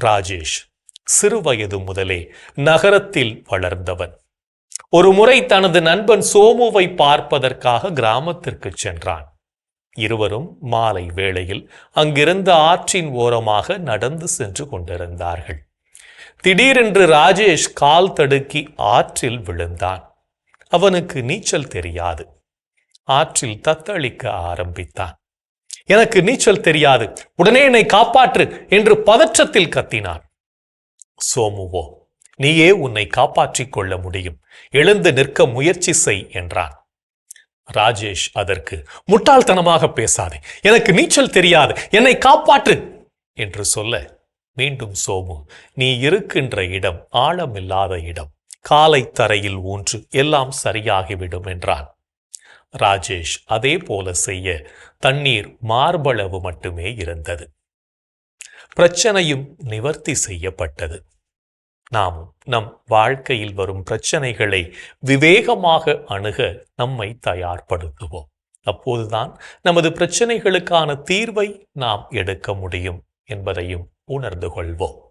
ராஜேஷ் சிறுவயது முதலே நகரத்தில் வளர்ந்தவன். ஒரு முறை தனது நண்பன் சோமுவை பார்ப்பதற்காக கிராமத்திற்கு சென்றான். இருவரும் மாலை வேளையில் அங்கிருந்த ஆற்றின் ஓரமாக நடந்து சென்று கொண்டிருந்தார்கள். திடீரென்று ராஜேஷ் கால் தடுக்கி ஆற்றில் விழுந்தான். அவனுக்கு நீச்சல் தெரியாது. ஆற்றில் தத்தளிக்க ஆரம்பித்தான். எனக்கு நீச்சல் தெரியாது. உடனே என்னை காப்பாற்று என்று பதற்றத்தில் கத்தினான் சோமுவோ நீயே உன்னை காப்பாற்றிக் கொள்ள முடியும். எழுந்து நிற்க முயற்சி செய் என்றான். ராஜேஷ் அதற்கு முட்டாள்தனமாக பேசாதே எனக்கு நீச்சல் தெரியாது என்னை காப்பாற்று என்று சொல்ல மீண்டும் சோமு நீ இருக்கின்ற இடம் ஆழமில்லாத இடம். காலை தரையில் ஊன்று எல்லாம் சரியாகிவிடும் என்றான். ராஜேஷ் அதே போல செய்ய தண்ணீர் மார்பளவு மட்டுமே இருந்தது. பிரச்சனையும் நிவர்த்தி செய்யப்பட்டது. நாம் நம் வாழ்க்கையில் வரும் பிரச்சனைகளை விவேகமாக அணுக நம்மை தயார்படுத்துவோம். அப்போதுதான் நமது பிரச்சனைகளுக்கான தீர்வை நாம் எடுக்க முடியும் என்பதையும் உணர்ந்து கொள்வோம்.